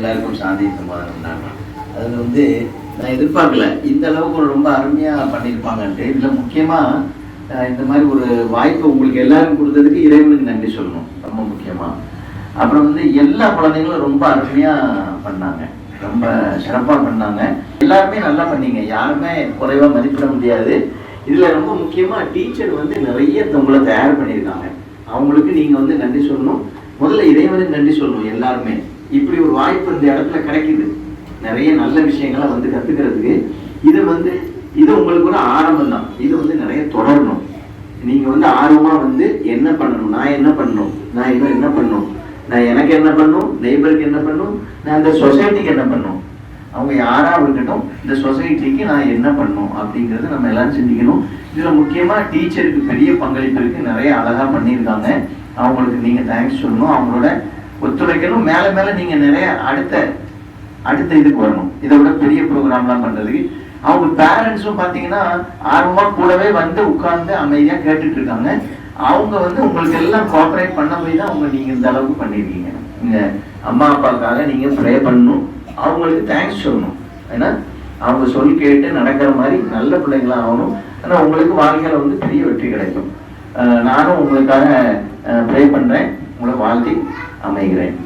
எல்லாருக்கும் சாந்தி சமாதானம் அதில் வந்து நான் எதிர்பார்க்கல. இந்த அளவுக்கு ரொம்ப அருமையாக பண்ணியிருப்பாங்கன்ட்டு. இதில் முக்கியமாக இந்த மாதிரி ஒரு வாய்ப்பு உங்களுக்கு எல்லாரும் கொடுத்ததுக்கு இறைவனுக்கு நன்றி சொல்லணும். ரொம்ப முக்கியமாக அப்புறம் வந்து எல்லா குழந்தைங்களும் ரொம்ப அருமையாக பண்ணாங்க. ரொம்ப சிறப்பாக பண்ணாங்க. எல்லாருமே நல்லா பண்ணீங்க. யாருமே குறைவாக மதிப்பிட முடியாது. இதில் ரொம்ப முக்கியமாக டீச்சர் வந்து நிறைய உங்களை தயார் பண்ணியிருக்காங்க. அவங்களுக்கு நீங்கள் வந்து நன்றி சொல்லணும். முதல்ல இறைவனுக்கு நன்றி சொல்லணும் எல்லாருமே. இப்படி ஒரு வாய்ப்பு இந்த இடத்துல கிடைக்குது. நிறைய நல்ல விஷயங்களை வந்து கத்துக்கிறதுக்கு. இது வந்து இது உங்களுக்கு ஒரு ஆரம்பம் தான் இது வந்து நிறைய தொடரணும். நீங்க வந்து ஆர்வமா வந்து என்ன பண்ணணும்? நான் என்ன பண்ணணும்? நான் இன்னும் என்ன பண்ணணும்? நான் எனக்கு என்ன பண்ணும் நெய்பருக்கு என்ன பண்ணும் நான் இந்த சொசைட்டிக்கு என்ன பண்ணணும்? அவங்க யாரா இருக்கட்டும் இந்த சொசைட்டிக்கு நான் என்ன பண்ணும் அப்படிங்கறத நம்ம எல்லாரும் சிந்திக்கணும். இதுல முக்கியமா டீச்சருக்கு பெரிய பங்களிப்பு இருக்கு. நிறைய அழகா பண்ணியிருக்காங்க. அவங்களுக்கு நீங்க தேங்க்ஸ் சொல்லணும். அவங்களோட ஒத்துழைக்கணும். மேல மேல நீங்க நிறைய அடுத்த அடுத்த இதுக்கு வரணும். இதை விட பெரிய ப்ரோக்ராம்லாம் பண்றதுக்கு. அவங்க பேரண்ட்ஸும் பார்த்தீங்கன்னா ஆர்வமா கூடவே வந்து உட்கார்ந்து அமைதியா கேட்டுட்டு இருக்காங்க. அவங்க வந்து உங்களுக்கு எல்லாம் கோஆபரேட் பண்ண போய் தான் அவங்க நீங்க இந்த அளவுக்கு பண்ணிருக்கீங்க. நீங்கள் அம்மா அப்பாவுக்காக நீங்க ப்ரே பண்ணணும். அவங்களுக்கு தேங்க்ஸ் சொல்லணும். ஏன்னா அவங்க சொல் கேட்டு நடக்கிற மாதிரி நல்ல பிள்ளைங்களா ஆகணும். ஆனால் உங்களுக்கு வாழ்க்கையில வந்து பெரிய வெற்றி கிடைக்கும். நானும் உங்களுக்காக ப்ரே பண்றேன். உங்களை வாழ்த்தி அமைகிறேன்.